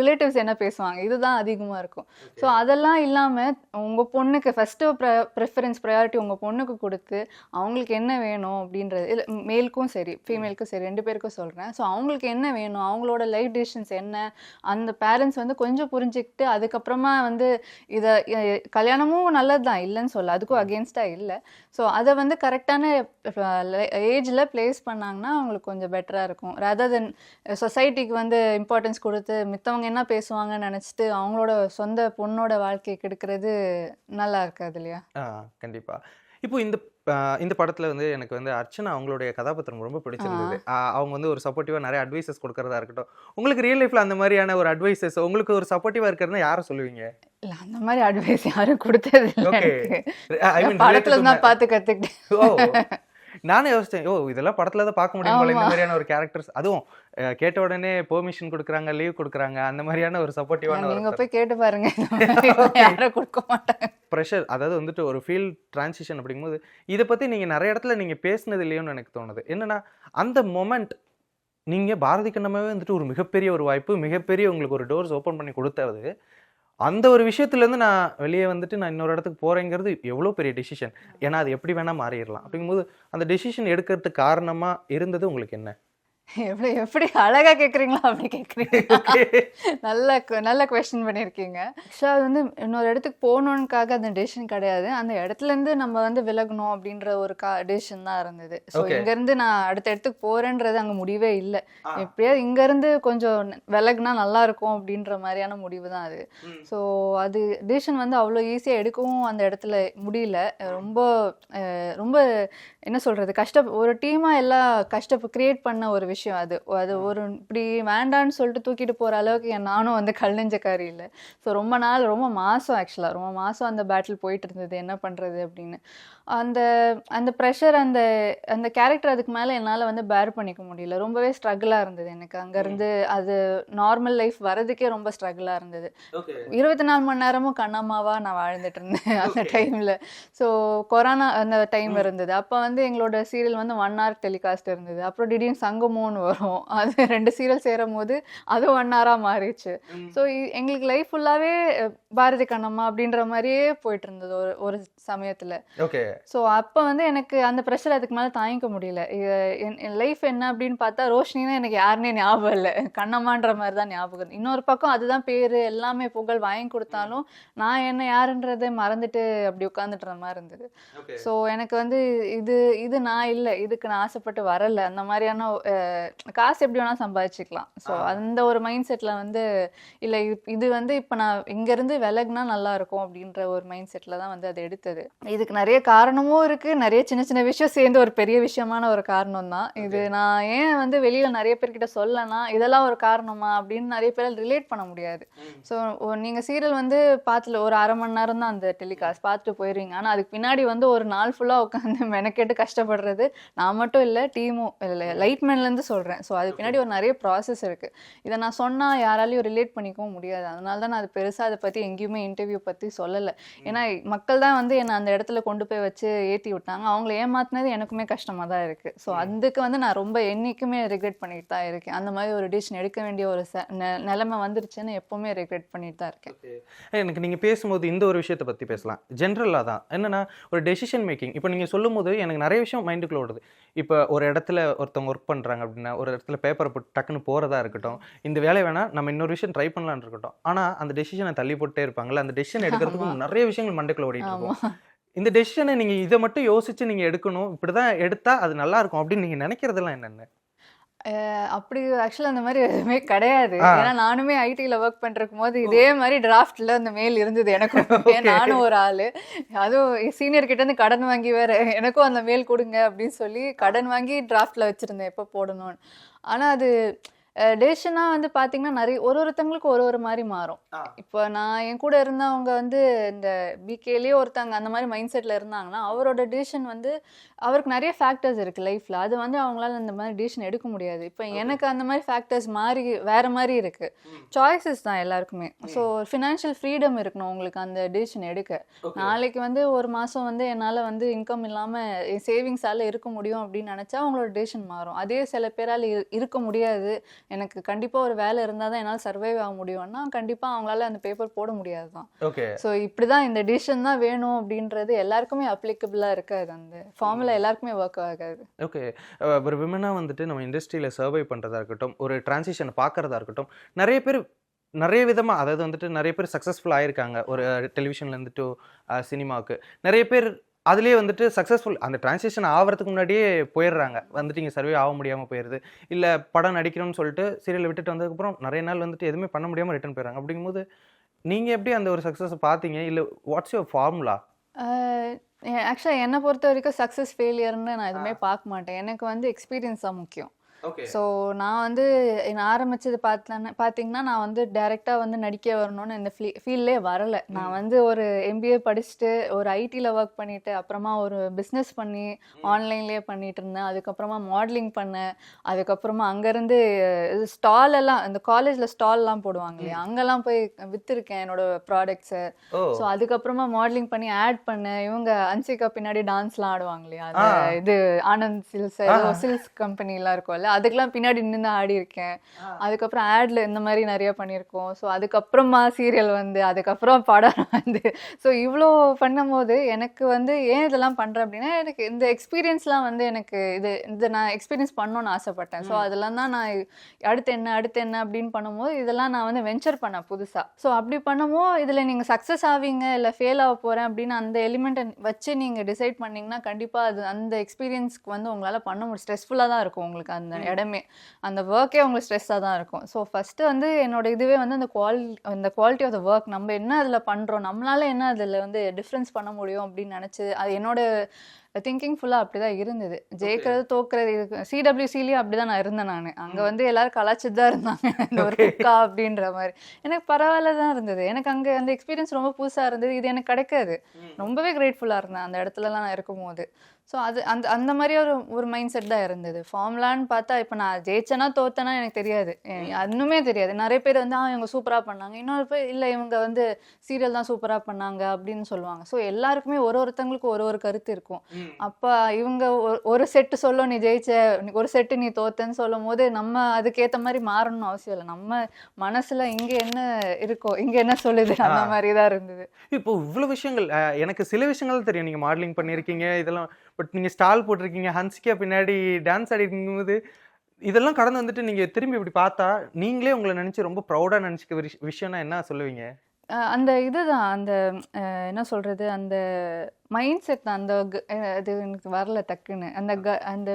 S5: ரிலேட்டிவ்ஸ் என்ன பேசுவாங்க? இதுதான் அதிகமாக இருக்கும். ஸோ அதெல்லாம் இல்லாமல் உங்கள் பொண்ணுக்கு ஃபஸ்ட்டு ப்ரெஃபரன்ஸ் ப்ரையாரிட்டி உங்கள் பொண்ணுக்கு கொடுத்து அவங்களுக்கு என்ன வேணும் அப்படின்றது இல்லை மேலுக்கும் சரி ஃபீமேலுக்கும் சரி ரெண்டு பேருக்கும் சொல்கிறேன் ஸோ அவங்களுக்கு என்ன வேணும் அவங்களோட லைஃப் டிசிஷன்ஸ் என்ன அந்த பேரண்ட்ஸ் வந்து கொஞ்சம் புரிஞ்சுக்கிட்டு அதுக்கப்புறமா வந்து இதை கல்யாணமும் நல்லது தான் இல்லைன்னு சொல்ல அதுக்கும் அகேன்ஸ்டாக இல்லை. ஸோ அதை வந்து கரெக்டான ஏஜில் ப்ளேஸ் பண்ணாங்கன்னா அவங்களுக்கு கொஞ்சம் பெட்டராக இருக்கும். ரதர் தென் சொசைட்டிக்கு வந்து இம்பார்ட்டன்ஸ் கொடுத்து மித்தவங்க என்ன பேசுவாங்கன்னு நினச்சிட்டு அவங்களோட சொந்த பொண்ணோட வாழ்க்கையை கெடுக்கிறது நல்லா இருக்காது இல்லையா
S4: ஆ கண்டிப்பா. இப்போ இந்த இந்த படத்துல வந்து எனக்கு வந்து அர்ச்சனா அவங்களுடைய கதாபாத்திரம் ரொம்ப பிடிச்சிருந்தது. அவங்க வந்து ஒரு சப்போர்ட்டிவா நிறைய அட்வைசஸ் கொடுக்கறதா இருக்கட்டும். உங்களுக்கு ரியல் லைஃப்ல அந்த மாதிரியான ஒரு அட்வைசஸ் உங்களுக்கு ஒரு சப்போர்ட்டிவா இருக்கிறதுனா யாரை சொல்லுவீங்க?
S5: இல்லை அந்த மாதிரி அட்வைஸ் யாரும் கொடுத்தது படத்துல தான் பார்த்து கற்றுக்கிட்டேன்
S4: ஓ நானே யோசிச்சேன் ஓ இதெல்லாம் படத்துல தான் பார்க்க முடியும் போல இந்த. மாதிரியான ஒரு கேரக்டர்ஸ் அதுவும் கேட்ட உடனே பெர்மிஷன் கொடுக்குறாங்க லீவ் கொடுக்குறாங்க அந்த மாதிரியான ஒரு சப்போர்ட்டிவான
S5: நீங்க போய் கேட்டு பாருங்க. யாரும் கொடுக்க மாட்டாங்க.
S4: ப்ரெஷர் அதாவது வந்துட்டு ஒரு ஃபீல்ட் ட்ரான்சிஷன் அப்படிங்கும்போது இதை பற்றி நீங்கள் நிறைய இடத்துல நீங்கள் பேசுனது இல்லையோன்னு எனக்கு தோணுது. என்னன்னா அந்த மொமெண்ட் நீங்கள் பாரதி கண்ணமாவே வந்துட்டு ஒரு மிகப்பெரிய ஒரு வாய்ப்பு மிகப்பெரிய உங்களுக்கு ஒரு டோர்ஸ் ஓப்பன் பண்ணி கொடுத்தது. அந்த ஒரு விஷயத்துலேருந்து நான் வெளியே வந்துட்டு நான் இன்னொரு இடத்துக்கு போகிறேங்கிறது எவ்வளோ பெரிய டெசிஷன் ஏன்னா அது எப்படி வேணால் மாறிடலாம். அப்படிங்கும்போது அந்த டெசிஷன் எடுக்கிறதுக்கு காரணமாக இருந்தது உங்களுக்கு என்ன?
S5: எப்படி எப்படி அழகா கேக்குறீங்களா அப்படி கேக்குறீங்க நல்ல நல்ல கொஸ்டின் பண்ணியிருக்கீங்க ஆக்சுவலாக அது வந்து இன்னொரு இடத்துக்கு போகணுன்னுக்காக அந்த டெசிஷன் கிடையாது. அந்த இடத்துல இருந்து நம்ம வந்து விலகணும் அப்படின்ற ஒரு கா டெசிஷன் தான் இருந்தது. ஸோ. இங்கேருந்து நான் அடுத்த இடத்துக்கு போறேன்றது அங்கே முடிவே இல்லை. எப்படியாவது இங்கேருந்து கொஞ்சம் விலகுனா நல்லா இருக்கும் அப்படின்ற மாதிரியான முடிவு தான் அது. ஸோ அது டிசிஷன் வந்து அவ்வளோ ஈஸியாக எடுக்கவும் அந்த இடத்துல முடியல. ரொம்ப ரொம்ப என்ன சொல்கிறது கஷ்ட ஒரு டீமாக எல்லாம் கஷ்டப்பு கிரியேட் பண்ண ஒரு விஷயம் அது. அது ஒரு இப்படி வேண்டான்னு சொல்லிட்டு தூக்கிட்டு போகிற அளவுக்கு என் நானும் வந்து கல் நெஞ்சக்காரி இல்லை. ஸோ ரொம்ப நாள் ரொம்ப மாதம் ஆக்சுவலாக ரொம்ப மாதம் அந்த பேட்டில் போயிட்டு இருந்தது. என்ன பண்ணுறது அப்படின்னு. அந்த அந்த ப்ரெஷர் அந்த அந்த கேரக்டர் அதுக்கு மேலே என்னால் வந்து பேர் பண்ணிக்க முடியல. ரொம்பவே ஸ்ட்ரகிளாக இருந்தது எனக்கு. அங்கேருந்து அது நார்மல் லைஃப் வரதுக்கே ரொம்ப ஸ்ட்ரகிளாக இருந்தது. இருபத்தி நாலு மணி நேரமும் கண்ணம்மாவா நான் வாழ்ந்துட்டு இருந்தேன் அந்த டைம்ல ஸோ கொரோனா அந்த டைம் இருந்தது. அப்போ வந்து எங்களோட சீரியல் வந்து ஒன் ஹவர் டெலிகாஸ்ட் இருந்தது. அப்புறம் திடீர்னு சங்கமோன்னு வரும். அது ரெண்டு சீரியல் சேரும் போது அது ஒன் ஹவராக மாறிடுச்சு. ஸோ எங்களுக்கு லைஃப் ஃபுல்லாகவே பாரதி கண்ணம்மா அப்படின்ற மாதிரியே போயிட்டு இருந்தது ஒரு ஒரு சமயத்தில்.
S4: ஓகே
S5: ஸோ அப்போ வந்து எனக்கு அந்த ப்ரெஷர் அதுக்கு மேலே தாங்கிக்க முடியல. என் லைஃப் என்ன அப்படின்னு பார்த்தா ரோஷினினா எனக்கு யாருனே ஞாபகம் இல்லை. கண்ணம்மான்ற மாதிரி தான் ஞாபகம். இன்னொரு பக்கம் அதுதான் பேர் எல்லாமே புகழ் வாங்கி கொடுத்தாலும் நான் என்ன யாருன்றதை மறந்துட்டு அப்படி உட்காந்துட்டுற மாதிரி இருந்தது. ஸோ எனக்கு வந்து இது இது நான் இல்லை. இதுக்கு நான் ஆசைப்பட்டு வரல. அந்த மாதிரியான காசு எப்படி வேணால் சம்பாதிச்சுக்கலாம். ஸோ அந்த ஒரு மைண்ட் செட்டில் வந்து இல்லை இது வந்து இப்போ நான் இங்கேருந்து விலகுனா நல்லா இருக்கும் அப்படின்ற ஒரு மைண்ட் செட்டில் தான் வந்து அது எடுத்தது. இதுக்கு நிறைய காரணமும் இருக்கு. நிறைய சின்ன சின்ன விஷயம் சேர்ந்து ஒரு பெரிய விஷயமான ஒரு காரணம் தான். இது நான் ஏன் வந்து வெளியில நிறைய பேர்கிட்ட சொல்லனா இதெல்லாம் ஒரு காரணமா அப்படின்னு நிறைய பேரால் ரிலேட் பண்ண முடியாது. ஸோ நீங்க சீரியல் வந்து பார்த்துல ஒரு அரை மணி நேரம் தான் அந்த டெலிகாஸ்ட். பார்த்துட்டு போயிருவீங்க. ஆனா அதுக்கு பின்னாடி வந்து ஒரு நாள் ஃபுல்லா உட்காந்து மெனக்கெட்டு கஷ்டப்படுறது நான் மட்டும் இல்லை டீமும் லைட்மேன்ல இருந்து சொல்றேன். ஸோ அதுக்கு பின்னாடி ஒரு நிறைய ப்ராசஸ் இருக்கு. இதை நான் சொன்னா யாராலையும் ரிலேட் பண்ணிக்கவும் முடியாது. அதனால தான் நான் அது பெருசா அதை பத்தி எங்கேயுமே இன்டர்வியூ பத்தி சொல்லலை. ஏன்னா மக்கள் தான் வந்து என்னை அந்த இடத்துல கொண்டு போய் வச்சு ஏற்றி விட்டாங்க. அவங்கள ஏமாத்தினது எனக்குமே கஷ்டமாக தான் இருக்குது ஸோ அதுக்கு வந்து நான் ரொம்ப என்னைக்குமே ரெக்ரெட் பண்ணிட்டு தான் இருக்கேன். அந்த மாதிரி ஒரு டிசிஷன் எடுக்க வேண்டிய ஒரு ச- நிலைமை வந்துருச்சுன்னு எப்போவுமே ரெக்ரெட் பண்ணிட்டு தான் இருக்கேன்.
S4: எனக்கு நீங்கள் பேசும்போது இந்த ஒரு விஷயத்தை பற்றி பேசலாம். ஜென்ரலாக தான். என்னன்னா ஒரு டெசிஷன் மேக்கிங் இப்போ நீங்கள் சொல்லும்போது எனக்கு நிறைய விஷயம் மைண்டுக்குள்ள ஓடுது. இப்போ ஒரு இடத்துல ஒருத்தவங்க ஒர்க் பண்ணுறாங்க அப்படின்னா ஒரு இடத்துல பேப்பரை போட்டு டக்குன்னு போகிறதா இருக்கட்டும். இந்த வேலை வேணால் நம்ம இன்னொரு விஷயம் ட்ரை பண்ணலான்னு இருக்கட்டும். ஆனால் அந்த டெசிஷனை தள்ளி போட்டே இருப்பாங்கல்ல அந்த டெசிஷன் எடுக்கிறதுக்கு நிறைய விஷயங்கள் மண்டைக்குள்ள ஓடிட்டு இருக்கும். இந்த டெசிஷனை நீங்கள் இதை மட்டும் யோசிச்சு நீங்கள் எடுக்கணும். இப்படி தான் எடுத்தால் அது நல்லா இருக்கும் அப்படின்னு நீங்கள் நினைக்கிறதெல்லாம் என்னென்ன?
S5: அப்படி ஆக்சுவலாக அந்த மாதிரி எதுவுமே கிடையாது. ஏன்னா நானுமே ஐடியில் ஒர்க் பண்ணிருக்கும் போது இதே மாதிரி டிராஃப்ட்ல அந்த மெயில் இருந்தது எனக்கும். ஏன் நானும் ஒரு ஆளு. அதுவும் சீனியர் கிட்ட இருந்து கடன் வாங்கி வேற எனக்கும் அந்த மெயில் கொடுங்க அப்படின்னு சொல்லி கடன் வாங்கி டிராஃப்ட்ல வச்சிருந்தேன் எப்போ போடணும்னு. ஆனா அது டெசிஷனாக வந்து பார்த்தீங்கன்னா நிறைய ஒரு ஒருத்தவங்களுக்கு ஒரு ஒரு மாதிரி மாறும். இப்போ நான் என் கூட இருந்தவங்க வந்து இந்த பிகேலேயே ஒருத்தவங்க அந்த மாதிரி மைண்ட் செட்டில் இருந்தாங்கன்னா அவரோட டிசிஷன் வந்து அவருக்கு நிறைய ஃபேக்டர்ஸ் இருக்குது லைஃப்பில் அது வந்து அவங்களால அந்த மாதிரி டிசிஷன் எடுக்க முடியாது. இப்போ எனக்கு அந்த மாதிரி ஃபேக்டர்ஸ் மாறி வேற மாதிரி இருக்குது சாய்ஸஸ் தான் எல்லாருக்குமே. ஸோ ஃபினான்ஷியல் ஃப்ரீடம் இருக்கணும் உங்களுக்கு அந்த டிசிஷன் எடுக்க. நாளைக்கு வந்து ஒரு மாதம் வந்து என்னால் வந்து இன்கம் இல்லாமல் சேவிங்ஸால் இருக்க முடியும் அப்படின்னு நினச்சா அவங்களோட டிசிஷன் மாறும். அதே சில பேரால் இரு- இருக்க முடியாது. எனக்கு கண்டிப்பாக ஒரு வேலை இருந்தால் தான் என்னால் சர்வைவ் ஆக முடியும்னா கண்டிப்பாக அவங்களால அந்த பேப்பர் போட முடியாது தான்
S4: ஓகே
S5: ஸோ இப்படி தான் இந்த டிசிஷன் தான் வேணும் அப்படின்றது எல்லாருக்குமே அப்ளிகபிளாக இருக்காது. அந்த ஃபார்முலா எல்லாருக்குமே ஒர்க் ஆகாது.
S4: ஓகே ஒரு விமனாக வந்துட்டு நம்ம இண்டஸ்ட்ரியில் சர்வை பண்ணுறதா இருக்கட்டும் ஒரு டிரான்சிஷனை பார்க்குறதா இருக்கட்டும் நிறைய பேர் நிறைய விதமாக அதாவது வந்துட்டு நிறைய பேர் சக்ஸஸ்ஃபுல் ஆயிருக்காங்க. ஒரு டெலிவிஷன்லேருந்து டு சினிமாவுக்கு நிறைய பேர் அதுலேயே வந்துட்டு சக்ஸஸ்ஃபுல் அந்த டிரான்சிஷன் ஆகிறதுக்கு முன்னாடியே போயிடுறாங்க. வந்துட்டு இங்கே சர்வே ஆக முடியாமல் போயிடுது இல்லை படம் நடிக்கணும்னு சொல்லிட்டு சீரியல் விட்டுட்டு வந்ததுக்கப்புறம் நிறைய நாள் வந்துட்டு எதுவுமே பண்ண முடியாமல் ரிட்டர்ன் போயிடுறாங்க. அப்படிங்கும்போது நீங்கள் எப்படி அந்த ஒரு சக்ஸஸை பார்த்தீங்க இல்லை வாட்ஸ் யுவர் ஃபார்முலா
S5: ஆக்சுவலாக என்னை பொறுத்த வரைக்கும் சக்ஸஸ் ஃபெயிலியர்னு நான் எதுவுமே பார்க்க மாட்டேன். எனக்கு வந்து எக்ஸ்பீரியன்ஸ் தான் முக்கியம். ஸோ நான் வந்து நான் ஆரம்பிச்சது பார்த்தேன் பார்த்தீங்கன்னா நான் வந்து டைரெக்டாக வந்து நடிக்க வரணும்னு இந்த ஃபீ ஃபீல்ட்லே வரல. நான் வந்து ஒரு எம்பிஏ படிச்சுட்டு ஒரு ஐடியில் ஒர்க் பண்ணிட்டு அப்புறமா ஒரு பிஸ்னஸ் பண்ணி ஆன்லைன்லேயே பண்ணிட்டு இருந்தேன் அதுக்கப்புறமா மாடலிங் பண்ணேன். அதுக்கப்புறமா அங்கேருந்து ஸ்டால் எல்லாம் இந்த காலேஜில் ஸ்டால்லாம் போடுவாங்க இல்லையா? அங்கெல்லாம் போய் விற்றுருக்கேன் என்னோட ப்ராடக்ட்ஸை ஸோ அதுக்கப்புறமா மாடலிங் பண்ணி ஆட் பண்ணேன். இவங்க அன்சிகா பின்னாடி டான்ஸ்லாம் ஆடுவாங்க இல்லையா? அந்த
S4: ஆ.
S5: இது ஆனந்த் சில்ஸ் ஏதோ சில்ஸ் கம்பெனிலாம் இருக்கும்ல அதுக்கெல்லாம் பின்னாடி நின்று ஆடி இருக்கேன். அதுக்கப்புறம் ஆட்ல இந்த மாதிரி நிறைய பண்ணியிருக்கோம். ஸோ அதுக்கப்புறமா சீரியல் வந்து அதுக்கப்புறம் படம் வந்து. ஸோ இவ்வளோ பண்ணும்போது எனக்கு வந்து ஏன் இதெல்லாம் பண்ணுறேன் அப்படின்னா எனக்கு இந்த எக்ஸ்பீரியன்ஸ்லாம் வந்து எனக்கு இது இந்த நான் எக்ஸ்பீரியன்ஸ் பண்ணணும்னு ஆசைப்பட்டேன். ஸோ அதெல்லாம் தான் நான் அடுத்து என்ன அடுத்து என்ன அப்படின்னு பண்ணும்போது இதெல்லாம் நான் வந்து வெஞ்சர் பண்ணேன் புதுசாக ஸோ அப்படி பண்ணும்போது இதில் நீங்கள் சக்ஸஸ் ஆவீங்க இல்லை ஃபெயில் ஆக போகிறேன் அப்படின்னு அந்த எலிமெண்ட்டை வச்சு நீங்கள் டிசைட் பண்ணீங்கன்னா கண்டிப்பாக அது அந்த எக்ஸ்பீரியன்ஸ்க்கு வந்து உங்களால் பண்ண முடியும். ஸ்ட்ரெஸ்ஃபுல்லாக தான் இருக்கும் உங்களுக்கு அந்த இடமே. அந்த ஒர்க்கே உங்களுக்கு ஸ்ட்ரெஸ்ஸாக தான் இருக்கும். ஸோ ஃபஸ்ட்டு வந்து என்னோட இதுவே வந்து அந்த குவால் அந்த குவாலிட்டி ஆஃப் த ஒர்க் நம்ம என்ன அதில் பண்ணுறோம் நம்மளால என்ன அதில் வந்து டிஃப்ரென்ஸ் பண்ண முடியும் அப்படின்னு நினச்சி அது என்னோட திங்கிங் ஃபுல்லாக அப்படி தான் இருந்தது. ஜெயிக்கிறது தோக்குறது இது சிடபிள்யூசிலையும் அப்படி தான் நான் இருந்தேன் நான். அங்கே வந்து எல்லாரும் கலாச்சிட்டு தான் இருந்தாங்க. இந்த ஒரு குக்கா அப்படின்ற மாதிரி. எனக்கு பரவாயில்ல தான் இருந்தது. எனக்கு அங்கே அந்த எக்ஸ்பீரியன்ஸ் ரொம்ப புதுசாக இருந்தது. இது எனக்கு கிடைக்காது. ரொம்பவே கிரேட்ஃபுல்லாக இருந்தேன். அந்த இடத்துலலாம் நான் இருக்கும்போது. ஸோ அது அந்த அந்த மாதிரி ஒரு ஒரு மைண்ட் செட் தான் இருந்தது. ஃபார்முலான்னு பார்த்தா இப்போ நான் ஜெயிச்சேனா தோத்தேனா எனக்கு தெரியாது. இன்னுமே தெரியாது. நிறைய பேர் வந்து ஆ இவங்க சூப்பராக பண்ணாங்க. இன்னொரு பேர் இல்லை இவங்க வந்து சீரியல் தான் சூப்பராக பண்ணாங்க அப்படின்னு சொல்லுவாங்க. ஸோ எல்லாருக்குமே ஒரு ஒருத்தவங்களுக்கும் ஒரு ஒரு கருத்து இருக்கும். அப்போ இவங்க ஒரு- செட்டு சொல்லும் நீ ஜெயிச்ச ஒரு செட்டு நீ தோத்தேன்னு சொல்லும் போது நம்ம அதுக்கேற்ற மாதிரி மாறணும்னு அவசியம் இல்லை. நம்ம மனசுல இங்க என்ன இருக்கோ இங்க என்ன சொல்லுது அந்த. மாதிரி தான் இருந்தது.
S4: இப்போ இவ்வளோ விஷயங்கள் எனக்கு சில விஷயங்கள் தெரியும். நீங்கள் மாடலிங் பண்ணியிருக்கீங்க இதெல்லாம் பட் நீங்கள் ஸ்டால் போட்டிருக்கீங்க ஹன்ஸ்கியா பின்னாடி டான்ஸ் ஆடிருக்கும் போது இதெல்லாம் கடந்து வந்துட்டு நீங்கள் திரும்பி இப்படி பார்த்தா நீங்களே உங்களை நினச்சி ரொம்ப ப்ரௌடாக நினச்சிக்க விஷயம்னா என்ன சொல்லுவீங்க?
S5: அந்த இதுதான் அந்த என்ன சொல்கிறது அந்த மைண்ட் செட் அந்த அது எனக்கு வரல டக்குன்னு. அந்த அந்த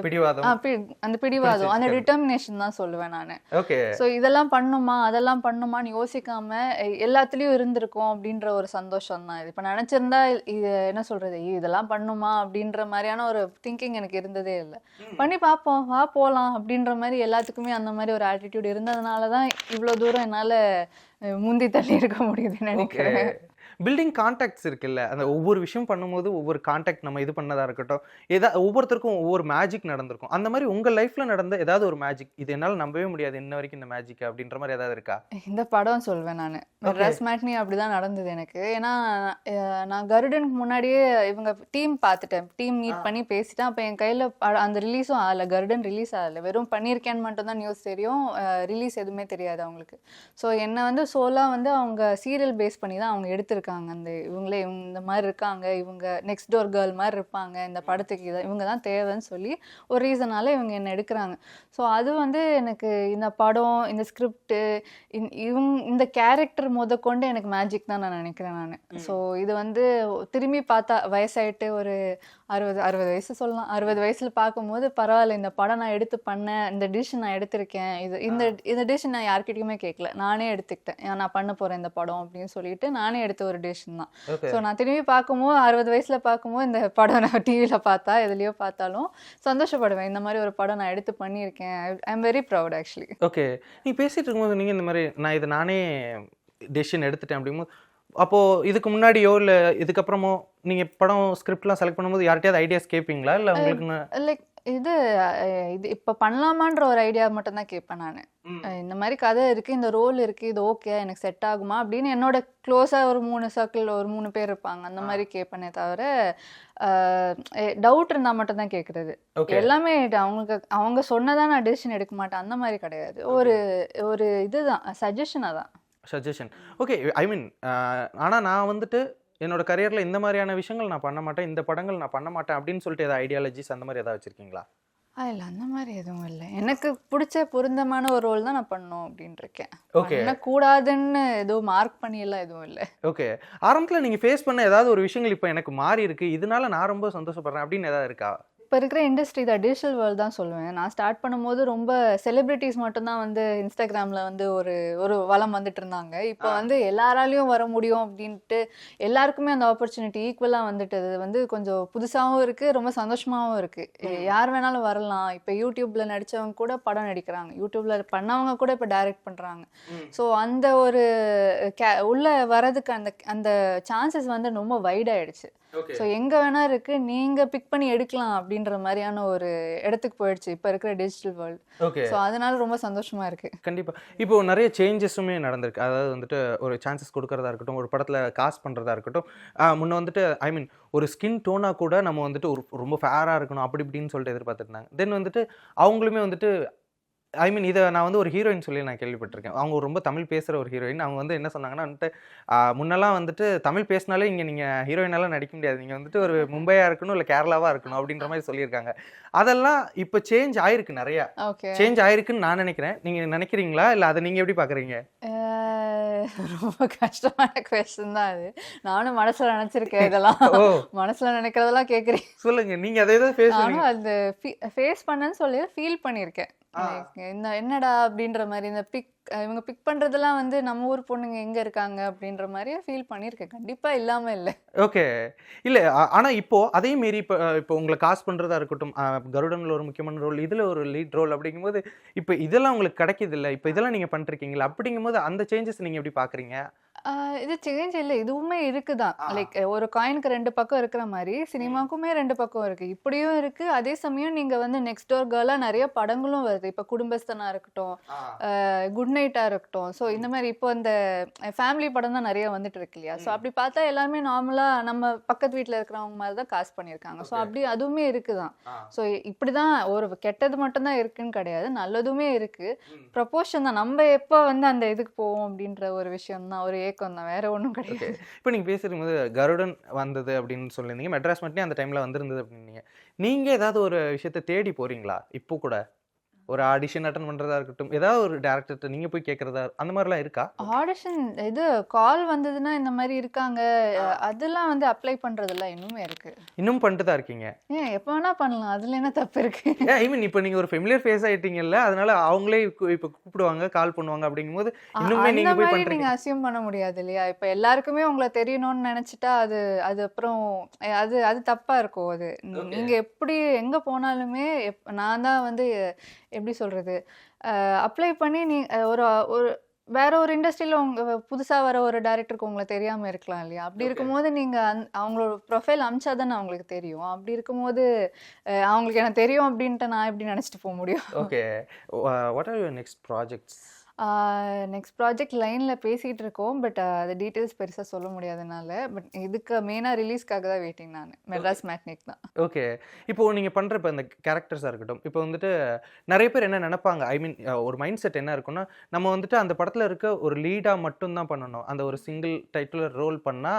S5: அந்த பிடிவாதம். அந்த. டிட்டர்மினேஷன் தான் சொல்லுவேன் நான்.
S4: ஓகே.
S5: ஸோ இதெல்லாம் பண்ணுமா? அதெல்லாம் பண்ணுமான்னு யோசிக்காம எல்லாத்துலயும் இருந்திருக்கோம் அப்படின்ற ஒரு சந்தோஷம் தான் இது. இப்போ நினைச்சிருந்தா இது என்ன சொல்றது? இதெல்லாம் பண்ணுமா? அப்படின்ற மாதிரியான ஒரு திங்கிங் எனக்கு இருந்ததே இல்லை. பண்ணி பார்ப்போம் வா போகலாம் அப்படின்ற மாதிரி எல்லாத்துக்குமே அந்த மாதிரி ஒரு ஆட்டிடியூட் இருந்ததுனால தான் இவ்வளோ தூரம் என்னால் முந்தி தள்ளி இருக்க முடியுதுன்னு நினைக்கிறேன்.
S4: பில்டிங் கான்டாக்ட்ஸ் இருக்குல்ல அந்த ஒவ்வொரு விஷயம் பண்ணும்போது ஒவ்வொரு கான்டாக்ட் நம்ம இது பண்ணதா இருக்கட்டும் ஏதா ஒவ்வொருத்தருக்கும் ஒவ்வொரு மேஜிக் நடந்திருக்கும். அந்த மாதிரி உங்கள் லைஃப்பில் நடந்த ஏதாவது ஒரு மேஜிக் இது என்னால் நம்பவே முடியாது இன்ன வரைக்கும் இந்த மேஜிக் அப்படின்ற மாதிரி ஏதாவது இருக்கா?
S5: இந்த படம் சொல்வேன் நான். மெட்ராஸ் மேட்னி அப்படிதான் நடந்தது எனக்கு. ஏன்னா நான் கருடனுக்கு முன்னாடியே இவங்க டீம் பார்த்துட்டேன். டீம் மீட் பண்ணி பேசிட்டேன். அப்போ என் கையில் அந்த ரிலீஸும் ஆகல. கருடன் ரிலீஸ் ஆகல. வெறும் பண்ணியிருக்கேன்னு மட்டும் தான் நியூஸ் தெரியும் ரிலீஸ் எதுவுமே தெரியாது அவங்களுக்கு. ஸோ என்னை வந்து சோலா வந்து அவங்க சீரியல் பேஸ் பண்ணி தான் அவங்க எடுத்திருக்காங்க. அந்த இவங்களே இவங்க இந்த மாதிரி இருக்காங்க. இவங்க நெக்ஸ்ட் டோர் கேர்ள் மாதிரி இருப்பாங்க. இந்த படத்துக்கு இதை இவங்க தான் தேவைன்னு சொல்லி ஒரு ரீசனால இவங்க என்ன எடுக்கிறாங்க. ஸோ அது வந்து எனக்கு இந்த படம் இந்த ஸ்கிரிப்டு இவங்க இந்த கேரக்டர் முத கொண்டு எனக்கு மேஜிக் தான் நான் நினைக்கிறேன் நான். ஸோ இது வந்து திரும்பி பார்த்தா வயசாயிட்டு ஒரு அறுபது அறுபது வயசு சொல்லலாம். அறுபது வயசுல பார்க்கும்போது பரவாயில்ல இந்த படம் நான் எடுத்து பண்ணேன். இந்த டிஷ் நான் எடுத்திருக்கேன். இது இந்த இந்த டிஷ் நான் யார்கிட்டயுமே கேட்கல. நானே எடுத்துக்கிட்டேன். நான் பண்ண போறேன் இந்த படம் அப்படின்னு சொல்லிட்டு நானே எடுத்த ஒரு டெசிஷன் தான். ஸோ நான் திரும்பி பார்க்கும்போது அறுபது வயசுல பார்க்கும்போது இந்த படம் நான் டிவியில் பார்த்தா எதுலேயோ பார்த்தாலும் சந்தோஷப்படுவேன். இந்த மாதிரி ஒரு படம் நான் எடுத்து பண்ணியிருக்கேன். I am very proud actually
S4: okay. நீ பேசிட்டு இருக்கும்போது நீங்க இந்த மாதிரி நான் இதை நானே டெசிஷன் எடுத்துட்டேன் அப்படிங்கும்போது அப்போ இதுக்கு முன்னாடியோ இல்ல இதுக்கப்புறமோ நீங்க படம் ஸ்கிரிப்ட்லாம் செலக்ட் பண்ணும்போது யார்கிட்டயாவது ஐடியாஸ் கேட்பீங்களா இல்ல உங்களுக்கு
S5: லைக் இது இது இப்போ பண்ணலாமான்ற ஒரு ஐடியா மட்டும் தான் கேட்பேன் நான். இந்த மாதிரி கதை இருக்கு இந்த ரோல் இருக்கு இது ஓகே எனக்கு செட் ஆகுமா அப்படின்னு என்னோட க்ளோஸா ஒரு மூணு சர்க்கிள் ஒரு மூணு பேர் இருப்பாங்க. அந்த மாதிரி கேட்பேனே தவிர டவுட் இருந்தா மட்டும் தான் கேட்கறது எல்லாமே அவங்களுக்கு அவங்க சொன்னதா நான் டெசிஷன் எடுக்க மாட்டேன். அந்த மாதிரி கிடையாது. ஒரு ஒரு இதுதான் சஜஷனாக தான்
S4: சஜஷன் ஓகே ஐ மீன் ஆனால் நான் வந்துட்டு என்னோட கரியரில் இந்த மாதிரியான விஷயங்கள் நான் பண்ண மாட்டேன் இந்த படங்கள் நான் பண்ண மாட்டேன் அப்படின்னு சொல்லிட்டு ஏதாவது ஐடியாலஜிஸ் அந்த மாதிரி ஏதாவது வச்சிருக்கீங்களா?
S5: இல்ல அந்த மாதிரி எதுவும் இல்லை. எனக்கு பிடிச்ச பொருந்தமான ஒரு ரோல் தான் நான் பண்ணணும் அப்படின்னு இருக்கேன்.
S4: Okay.
S5: பண்ணக்கூடாதுன்னு எதுவும் மார்க் பண்ணி எல்லாம் எதுவும் இல்லை.
S4: ஓகே ஆரம்பத்தில் நீங்கள் ஃபேஸ் பண்ண ஏதாவது ஒரு விஷயங்கள் இப்போ எனக்கு மாறி இருக்கு. இதனால நான் ரொம்ப சந்தோஷப்படுறேன் அப்படின்னு ஏதாவது இருக்கா?
S5: இப்போ இருக்கிற இண்டஸ்ட்ரி தான் டிஜிட்டல் வேர்ல்ட் தான் சொல்லுவேன். நான் ஸ்டார்ட் பண்ணும்போது ரொம்ப செலிபிரிட்டிஸ் மட்டும்தான் வந்து இன்ஸ்டாகிராமில் வந்து ஒரு ஒரு வளம் வந்துட்டு இருந்தாங்க. இப்போ வந்து எல்லாராலையும் வர முடியும் அப்படின்ட்டு எல்லாருக்குமே அந்த ஆப்பர்ச்சுனிட்டி ஈக்குவலாக வந்துட்டது. வந்து கொஞ்சம் புதுசாகவும் இருக்குது ரொம்ப சந்தோஷமாகவும் இருக்குது யார் வேணாலும் வரலாம். இப்போ யூடியூப்பில் நடித்தவங்க கூட படம் நடிக்கிறாங்க. யூடியூப்பில் பண்ணவங்க கூட இப்போ டைரக்ட் பண்ணுறாங்க ஸோ அந்த ஒரு கே உள்ள வரதுக்கு அந்த அந்த சான்சஸ் வந்து ரொம்ப வைட் ஆயிடுச்சு.
S4: ஓகே
S5: ஸோ எங்கே வேணா இருக்கு நீங்க பிக் பண்ணி எடுக்கலாம் அப்படின்ற மாதிரியான ஒரு இடத்துக்கு போயிடுச்சு. இப்போ இருக்கிற டிஜிட்டல் வேர்ல்டு
S4: ஓகே
S5: ஸோ அதனால ரொம்ப சந்தோஷமா இருக்கு.
S4: கண்டிப்பா. இப்போ நிறைய சேஞ்சஸுமே நடந்திருக்கு. அதாவது வந்துட்டு ஒரு சான்சஸ் கொடுக்கறதா இருக்கட்டும் ஒரு படத்துல காஸ்ட் பண்றதா இருக்கட்டும் முன்ன வந்துட்டு ஐ மீன் ஒரு ஸ்கின் டோனா கூட நம்ம வந்துட்டு ஒரு ரொம்ப ஃபேரா இருக்கணும் அப்படி இப்படின்னு சொல்லிட்டு எதிர்பார்த்துருந்தாங்க தென் வந்துட்டு அவங்களுமே வந்துட்டு ஐ மீன் இதை நான் வந்து ஒரு ஹீரோயின் சொல்லி நான் கேள்விப்பட்டிருக்கேன். அவங்க ரொம்ப தமிழ் பேசுகிற ஒரு ஹீரோயின் அவங்க வந்து என்ன சொன்னாங்கன்னா வந்துட்டு முன்னெல்லாம் வந்துட்டு தமிழ் பேசினாலே இங்கே நீங்கள் ஹீரோயினெல்லாம் நடிக்க முடியாது. நீங்கள் வந்துட்டு ஒரு மும்பையாக இருக்கணும் இல்லை கேரளாவாக இருக்கணும் அப்படின்ற மாதிரி சொல்லியிருக்காங்க. அதெல்லாம் இப்போ சேஞ்ச் ஆயிருக்கு நிறையா. சேஞ்ச் ஆயிருக்குன்னு நான் நினைக்கிறேன். நீங்க நினைக்கிறீங்களா? இல்ல அதை நீங்க எப்படி பாக்குறீங்க?
S5: ரொம்ப கஷ்டமான கொஸ்டின் தான் அது. நானும் மனசுல நினைச்சிருக்கேன் இதெல்லாம். மனசுல நினைக்கிறதெல்லாம் கேக்குறீங்க
S4: சொல்லுங்க. நீங்க அதை தான் ஃபேஸ்
S5: அந்த ஃபேஸ் பண்ணேன்னு சொல்லி ஃபீல் பண்ணியிருக்கேன். இந்த என்னடா அப்படின்ற மாதிரி இந்த பிக் இவங்க பிக் பண்றதெல்லாம் வந்து நம்ம ஊர் பொண்ணுங்க எங்க இருக்காங்க அப்படின்ற மாதிரியே ஃபீல் பண்ணியிருக்கேன். கண்டிப்பா இல்லாம இல்லை.
S4: ஓகே இல்ல ஆனா இப்போ அதே மீறி இப்போ இப்போ உங்களை காசு பண்றதா இருக்கட்டும் கருடன்ல ஒரு முக்கியமான ரோல் இதுல ஒரு லீட் ரோல் அப்படிங்கும்போது இப்போ இதெல்லாம் உங்களுக்கு கிடைக்குது இல்ல? இப்போ இதெல்லாம் நீங்க பண்ணிருக்கீங்களா? அப்படிங்கும்போது அந்த சேஞ்சஸ் நீங்க எப்படி பாக்குறீங்க?
S5: ஆஹ் இது சேஞ்ச் இல்லை இதுவுமே இருக்குதான். லைக் ஒரு காயினுக்கு ரெண்டு பக்கம் இருக்கிற மாதிரி சினிமாக்குமே ரெண்டு பக்கம் இருக்கு. இப்படியும் இருக்கு. அதே சமயம் நீங்க வந்து நெக்ஸ்ட் டோர் கேர்லா நிறைய படங்களும் வருது. இப்ப குடும்பஸ்தனா இருக்கட்டும் குட் நைட்டா இருக்கட்டும். ஸோ இந்த மாதிரி இப்போ இந்த ஃபேமிலி படம் தான் நிறைய வந்துட்டு இருக்கு இல்லையா? ஸோ அப்படி பார்த்தா எல்லாருமே நார்மலா நம்ம பக்கத்து வீட்ல இருக்கிறவங்க மாதிரி தான் காசு பண்ணியிருக்காங்க. ஸோ. அப்படி அதுவுமே இருக்குதான் ஸோ இப்படிதான் ஒரு கெட்டது மட்டும் தான் இருக்குன்னு கிடையாது. நல்லதுமே இருக்கு. ப்ரொபோஷன் தான். நம்ம எப்போ வந்து அந்த இதுக்கு போவோம் அப்படின்ற ஒரு விஷயம் தான். ஒரு ஏக்கம் தான் வேற ஒன்றும் கிடையாது.
S4: இப்போ நீங்க பேசுறது போது கருடன் வந்தது அப்படின்னு சொல்லியிருந்தீங்க. மெட்ராஸ் மட்டும் அந்த டைம்ல வந்திருந்தது அப்படின்னீங்க. நீங்க ஏதாவது ஒரு விஷயத்தை தேடி போறீங்களா? இப்போ கூட? ஒரு ஆடிஷன் அட்டன் பண்றதா இருக்கட்டும் ஏதாவது ஒரு டேரக்டர்கிட்ட நீங்க போய் கேட்கறதா அந்த மாதிரிலாம் இருக்கா?
S5: ஆடிஷன் இது கால் வந்ததுன்னா இந்த மாதிரி இருக்காங்க. அதெல்லாம் வந்து அப்ளை பண்றதுல இன்னுமே இருக்கு.
S4: இன்னும் பண்ணிட்டு தான் இருக்கீங்க?
S5: ஏன் எப்போ வேணா பண்ணலாம். அதுல என்ன தப்பு இருக்கு?
S4: ஐ மீன் இப்போ நீங்க ஒரு ஃபெமிலியர் ஃபேஸ் ஆயிட்டீங்கல்ல அதனால அவங்களே இப்போ கூப்பிடுவாங்க கால் பண்ணுவாங்க அப்படிங்கும்போது இன்னுமே
S5: அந்த
S4: நீங்க போய் பண்றீங்க.
S5: அசியூம் பண்ண முடியாது இல்லையா? இப்ப எல்லாருக்குமே உங்களை தெரியணும்னு நினைச்சிட்டா அது அது அப்புறம் அது அது தப்பா இருக்கும் அது. நீங்க எப்படி எங்க போனாலுமே நான் தான் வந்து எப்படி சொல்றது? அப்ளை பண்ணி நீ ஒரு ஒரு வேற ஒரு இண்டஸ்ட்ரியில உங்க புதுசா வர ஒரு டைரக்டருக்கு உங்களை தெரியாம இருக்கலாம் இல்லையா? அப்படி. இருக்கும்போது நீங்க அந்த- அவங்களோட ப்ரொஃபைல் அமிச்சாதானே அவங்களுக்கு தெரியும். அப்படி இருக்கும்போது அவங்களுக்கு எனக்கு தெரியும் அப்படின்ட்டு நான் எப்படி நினைச்சிட்டு போக முடியும்?
S4: Okay what are your next projects
S5: next project லைனில் பேசிகிட்டு இருக்கோம் பட் அது டீட்டெயில்ஸ் பெருசாக சொல்ல முடியாதனால பட் இதுக்கு மெயினாக ரிலீஸ்க்காக தான் வெயிட்டிங் நான். மெட்ராஸ் மேக்னிக் தான்.
S4: ஓகே இப்போ நீங்க பண்ற இப்போ இந்த கேரக்டர்ஸாக இருக்கட்டும் இப்போ வந்துட்டு நிறைய பேர் என்ன நினைப்பாங்க? ஐ மீன் ஒரு மைண்ட் செட் என்ன இருக்குன்னா நம்ம வந்துட்டு அந்த படத்துல இருக்க ஒரு லீடா மட்டும்தான் பண்ணணும். அந்த ஒரு சிங்கிள் டைட்டில் ரோல் பண்ணா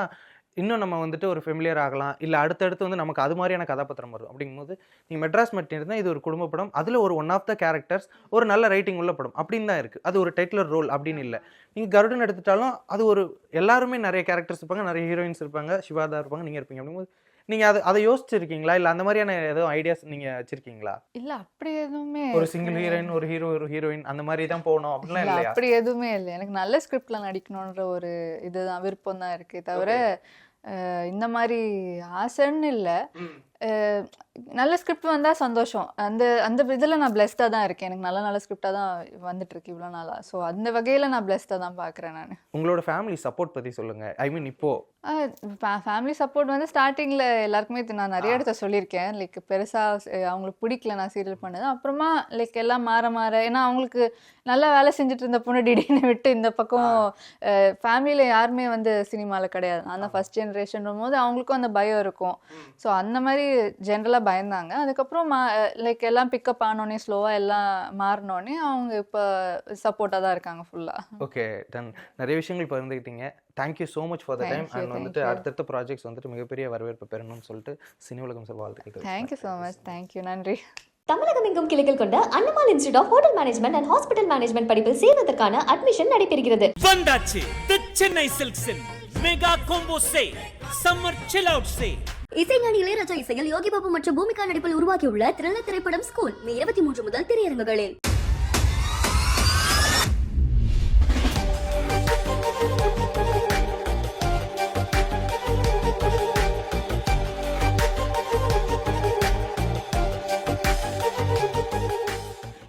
S4: இன்னும் நம்ம வந்துட்டு ஒரு ஃபெமிலியர் ஆகலாம். இல்லை அடுத்தடுத்து வந்து நமக்கு அது மாதிரியான கதாபாத்திரம் வரும். அப்படிங்கும்போது நீங்கள் மெட்ராஸ் மட்டும் இருந்தால் இது ஒரு குடும்ப படம். அதில் ஒரு ஒன் ஆஃப் த கேரக்டர்ஸ் ஒரு நல்ல ரைட்டிங் உள்ள படம். அப்படின்னு தான் இருக்குது அது ஒரு டைட்டிலர் ரோல் அப்படின்னு இல்லை. நீங்கள் கருடன் எடுத்துட்டாலும் அது ஒரு எல்லாருமே நிறைய கேரக்டர்ஸ் இருப்பாங்க. நிறைய ஹீரோயின்ஸ் இருப்பாங்க. சிவாதா இருப்பாங்க. நீங்கள் இருப்பீங்க. அப்படிங்கும்போது நீங்க அதை அதை யோசிச்சிருக்கீங்களா? இல்ல அந்த மாதிரியான எதுவும் ஐடியாஸ் நீங்க வச்சிருக்கீங்களா?
S5: இல்ல அப்படி எதுவுமே
S4: ஒரு சிங்கிள் ஹீரோயின் ஒரு ஹீரோ ஒரு ஹீரோயின் அந்த மாதிரி தான் போகணும். அப்படிலாம்
S5: இல்ல,
S4: இல்லையா?
S5: அப்படி எதுவுமே இல்லை. எனக்கு நல்ல ஸ்கிரிப்ட்ல நடிக்கணுன்ற ஒரு இதுதான் விருப்பம் தான் இருக்கு தவிர இந்த மாதிரி ஆசைன்னு இல்லை. நல்ல ஸ்கிரிப்ட் வந்தா சந்தோஷம். அந்த அந்த இதில் நான் பிளெஸ்டாக தான் இருக்கேன். எனக்கு நல்ல நல்ல ஸ்கிரிப்டாக தான் வந்துட்டு இருக்கு இவ்வளோ நாளா. ஸோ அந்த வகையில் நான் பிளெஸ்டாக தான் பார்க்குறேன் நான்.
S4: உங்களோட ஃபேமிலி சப்போர்ட் பத்தி சொல்லுங்க. ஐ மீன் இப்போ
S5: ஃபேமிலி சப்போர்ட் வந்து ஸ்டார்டிங்கில் எல்லாருக்குமே நான் நிறைய இடத்த சொல்லியிருக்கேன். லைக் பெருசாக அவங்களுக்கு பிடிக்கல நான் சீரியல் பண்ணது. அப்புறமா லைக் எல்லாம் மாற மாற ஏன்னா அவங்களுக்கு நல்லா வேலை செஞ்சுட்டு இருந்த பொண்ணு திடீர்னு விட்டு இந்த பக்கம் ஃபேமிலியில் யாருமே வந்து சினிமாவில் கிடையாது. நான் தான் ஃபஸ்ட் ஜென்ரேஷன் போது அவங்களுக்கும் அந்த பயம் இருக்கும். ஸோ அந்த மாதிரி ஜென்ரலாக பயந்தாங்க. அதுக்கப்புறம் மா லைக் எல்லாம் பிக்கப் ஆனோடனே ஸ்லோவாக எல்லாம் மாறினோடனே அவங்க இப்போ சப்போர்ட்டாக தான் இருக்காங்க ஃபுல்லாக
S4: ஓகே டன் நிறைய விஷயங்கள் பகிர்ந்துக்கிட்டீங்க thank you so much for the time and வந்துட்டு. அடுத்தடுத்த ப்ராஜெக்ட்ஸ் வந்துட்டு மிகப்பெரிய வரவேற்பு பெறணும்னு சொல்லிட்டு சினி உலகம் சார் வாழ்த்துக்கள்
S5: தேங்க்யூ ஸோ மச் தேங்க்யூ நன்றி.
S1: தமிழகம் எங்கும் கிளைகள் கொண்ட Annamal institute of hotel management and hospital management படிப்பில் சேர்வதற்கான அட்மிஷன் நடைபெறுகிறது.
S2: வந்தாச்சு. The Chennai சில்க்ஸின் mega combo sale summer chill out sale.
S3: இசைஞானி இளையராஜா இசையில் யோகி பாபு மற்றும் பூமிகா நடிப்பில் உருவாகியுள்ள த்ரில்லர் திரைப்படம் ஸ்கூல் மே இருபத்தி மூன்று முதல் திரையரங்குகளில்.